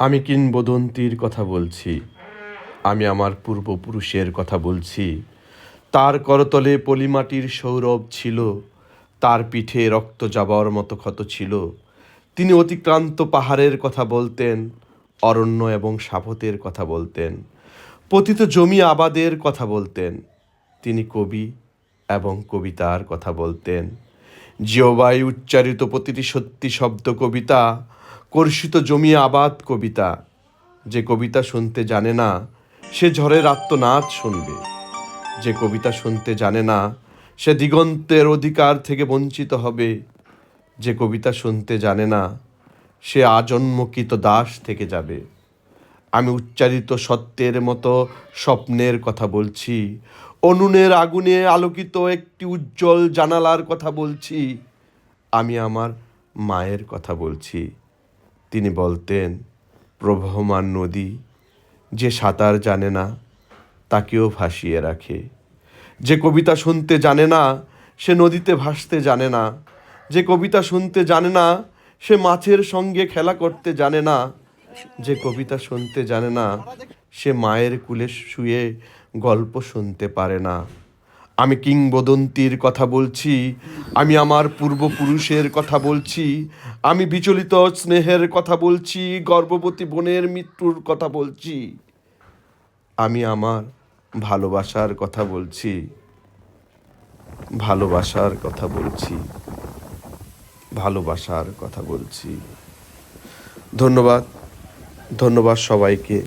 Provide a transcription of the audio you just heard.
আমি কিংবদন্তির কথা বলছি। আমি আমার পূর্বপুরুষের কথা বলছি। তার করতলে পলিমাটির সৌরভ ছিল। তার পিঠে রক্ত যাবার মতো ক্ষত ছিল। তিনি অতিক্রান্ত পাহাড়ের কথা বলতেন, অরণ্য এবং সাপতের কথা বলতেন। পতিত জমি আবাদের কথা বলতেন। তিনি কবি এবং কবিতার কথা বলতেন। জিওবাই উচ্চারিত প্রতিটি সত্যি শব্দ কবিতা কর্ষিত জমি আবাদ কবিতা। যে কবিতা শুনতে জানে না, সে ঝড়ের আত্মনাদ শুনবে। যে কবিতা শুনতে জানে না, সে দিগন্তের অধিকার থেকে বঞ্চিত হবে। যে কবিতা শুনতে জানে না, সে আজন্মকৃত দাস থেকে যাবে। আমি উচ্চারিত সত্যের মতো স্বপ্নের কথা বলছি, অনুনের আগুনে আলোকিত একটি উজ্জ্বল জানালার কথা বলছি, আমি আমার মায়ের কথা বলছি। তিনি বলতেন, প্রবহমান নদী যে সাঁতার জানে না, তাকেও ভাসিয়ে রাখে। যে কবিতা শুনতে জানে না, সে নদীতে ভাসতে জানে না। যে কবিতা শুনতে জানে না, সে মাছের সঙ্গে খেলা করতে জানে না। যে কবিতা শুনতে জানে না, সে মায়ের কুলে শুয়ে গল্প শুনতে পারে না। আমি কিংবদন্তির কথা বলছি, আমি আমার পূর্বপুরুষের কথা বলছি, আমি বিচলিত স্নেহের কথা বলছি, গর্ভবতী বোনের মৃত্যুর কথা বলছি, আমি আমার ভালোবাসার কথা বলছি, ভালোবাসার কথা বলছি, ভালোবাসার কথা বলছি। ধন্যবাদ ধন্যবাদ সবাইকে।